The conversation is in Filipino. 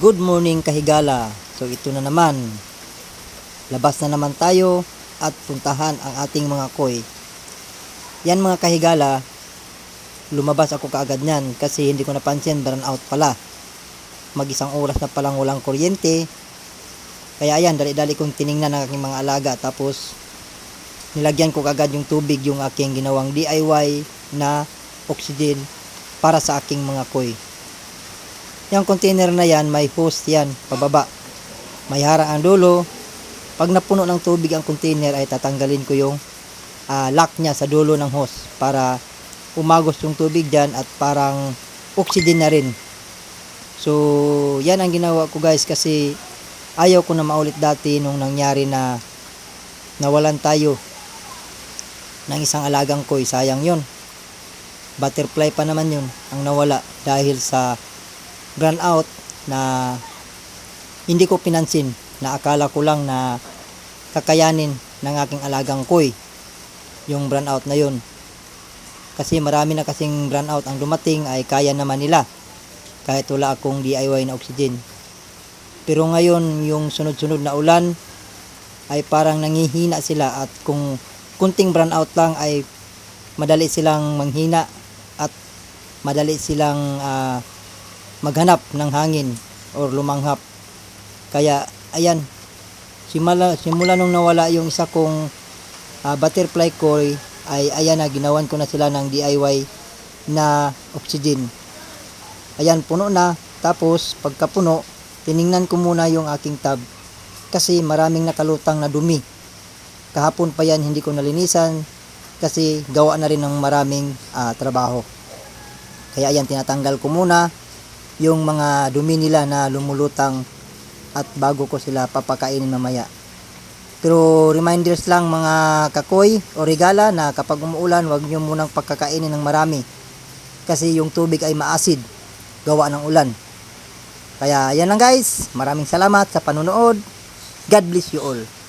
Good morning kahigala. So ito na naman. Labas na naman tayo at puntahan ang ating mga koy. Yan mga kahigala, lumabas ako kaagad niyan kasi hindi ko napansin burn out pala. Mag isang oras na palang walang kuryente. Kaya ayan, dali-dali kong tiningnan ang aking mga alaga tapos nilagyan ko kagad yung tubig yung aking ginawang DIY na oxygen para sa aking mga koy. Yung container na yan, may hose yan, pababa. May harang ang dulo. Pag napuno ng tubig ang container ay tatanggalin ko yung ah, lock niya sa dulo ng hose para umagos yung tubig dyan at parang oxygen na rin. So, yan ang ginawa ko guys kasi ayaw ko na maulit dati nung nangyari na nawalan tayo ng isang alagang koy. Sayang yon Butterfly pa naman yun ang nawala dahil sa brand out na hindi ko pinansin na akala ko lang na kakayanin ng aking alagang koy yung brand out na yun. Kasi marami na kasing brand out ang dumating ay kaya naman nila kahit wala akong DIY na oxygen. Pero ngayon yung sunod-sunod na ulan ay parang nangihina sila at kung kunting brand out lang ay madali silang manghina at madali silang ah, maghanap ng hangin or lumanghap. Kaya ayan, simula, simula nung nawala yung isa kong ah, butterfly koi ay ayan na ginawan ko na sila ng DIY na oxygen. Ayan, puno na. Tapos pagkapuno, tiningnan ko muna yung aking tab kasi maraming nakalutang na dumi. Kahapon pa yan hindi ko nalinisan kasi gawa na rin ng maraming ah, trabaho. Kaya ayan, tinatanggal ko muna yung mga dumi nila na lumulutang at bago ko sila papakainin mamaya. Pero reminders lang mga kakoy o regala na kapag umuulan wag nyo munang pagkakainin ng marami kasi yung tubig ay maasid gawa ng ulan. Kaya yan lang guys. Maraming salamat sa panonood. God bless you all.